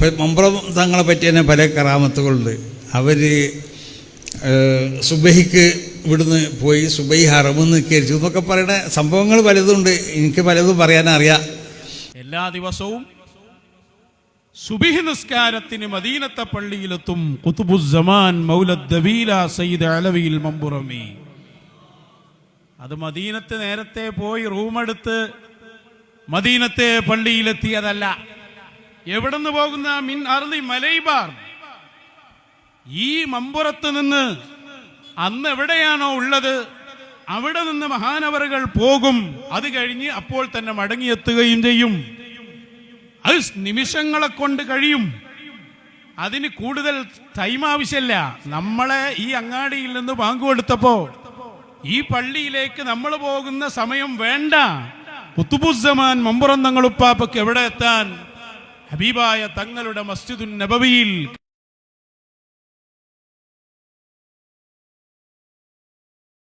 മമ്പ്രം തങ്ങളെ പറ്റി തന്നെ പല കറാമത്തുകളുണ്ട് അവർ സുബഹിക്ക് ഇവിടുന്ന് പോയി സുബൈ ഹറമെന്ന് കയറിച്ചു. എന്നൊക്കെ പറയുന്ന സംഭവങ്ങൾ പലതുണ്ട്. എനിക്ക് പലതും പറയാനറിയാം. എല്ലാ ദിവസവും സുബിഹി നിസ്കാരത്തിന് മദീനത്തെ പള്ളിയിലെത്തും കുത്തുബുസമാൻ മൗലദ്ദബീല സയ്യിദ് അലവിയിൽ മമ്പുറമി അത് മദീനത്ത് നേരത്തെ പോയി റൂമെടുത്ത് മദീനത്തെ പള്ളിയിലെത്തിയതല്ല. എവിടുന്ന് പോകുന്ന മിൻ അർലി മലൈബാർ? ഈ മമ്പുറത്ത് നിന്ന് അന്ന് എവിടെയാണോ ഉള്ളത്? അവിടെ നിന്ന് മഹാനവറുകൾ പോകും. അത് കഴിഞ്ഞ് അപ്പോൾ തന്നെ മടങ്ങിയെത്തുകയും ചെയ്യും. അത് നിമിഷങ്ങളെ കൊണ്ട് കഴിയും. അതിന് കൂടുതൽ ടൈം ആവശ്യമില്ല. നമ്മളെ ഈ അങ്ങാടിയിൽ നിന്ന് ബാങ്ക് കൊടുത്തപ്പോ ഈ പള്ളിയിലേക്ക് നമ്മൾ പോകുന്ന സമയം വേണ്ട. കുത്തുബുസമാൻ മമ്പുറം തങ്ങളുപ്പാപ്പക്ക് എവിടെ എത്താൻ? ഹബീബായ തങ്ങളുടെ മസ്ജിദുൻ നബവിയിൽ